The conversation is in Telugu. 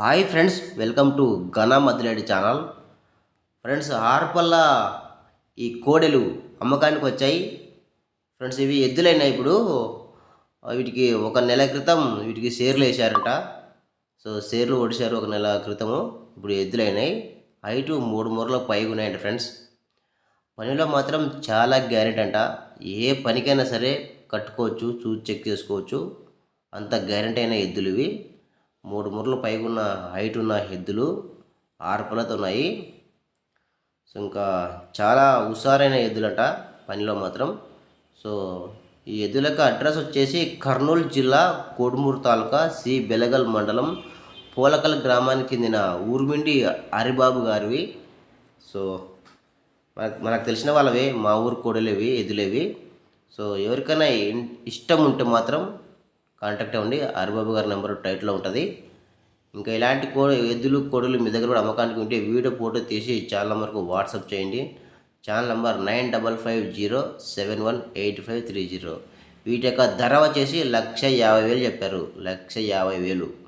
హాయ్ ఫ్రెండ్స్ వెల్కమ్ టు ఘన మద్దిరెడ్డి ఛానల్. ఫ్రెండ్స్ ఆర్పల్ల ఈ కోడెలు అమ్మకానికి వచ్చాయి. ఫ్రెండ్స్ ఇవి ఎద్దులైనాయి ఇప్పుడు. వీటికి ఒక నెల క్రితం వీటికి షేర్లు వేశారంట. సో షేర్లు ఒడిశారు ఒక నెల క్రితము. ఇప్పుడు ఎద్దులైనాయి. హైటు మూడు మూరల పైగా ఉన్నాయంట ఫ్రెండ్స్. పనిలో మాత్రం చాలా గ్యారెంటీ అంట. ఏ పనికైనా సరే కట్టుకోవచ్చు చూసి చెక్ చేసుకోవచ్చు. అంత గ్యారెంటీ అయిన ఎద్దులు ఇవి. మూడు ముర్రలు పైగా ఉన్న హైట్ ఉన్న ఎద్దులు ఆర్పలతో ఉన్నాయి. సో ఇంకా చాలా హుషారైన ఎద్దులంట పనిలో మాత్రం. సో ఈ ఎద్దులకు అడ్రస్ వచ్చేసి కర్నూలు జిల్లా కోడుమూరు తాలూకా సి బెలగల్ మండలం పోలకల్ గ్రామానికి చెందిన ఊర్మిండి హరిబాబు గారివి. సో మనకు మనకు తెలిసిన వాళ్ళవి మా ఊరు కోడలేవి ఎద్దులేవి. సో ఎవరికైనా ఇష్టం ఉంటే మాత్రం కాంటాక్ట్ అవ్వండి. హరిబాబు గారి నెంబర్ టైట్లో ఉంటుంది. ఇంకా ఇలాంటి కో ఎద్దులు కోడలు మీ దగ్గర కూడా అమ్మకానికి ఉంటే వీడియో ఫోటో తీసి ఛానల్ నెంబర్కు వాట్సాప్ చేయండి. Channel number nine double five zero seven one eight five three zero. వీటి యొక్క ధర వచ్చేసి లక్ష యాభై వేలు చెప్పారు. లక్ష యాభై వేలు.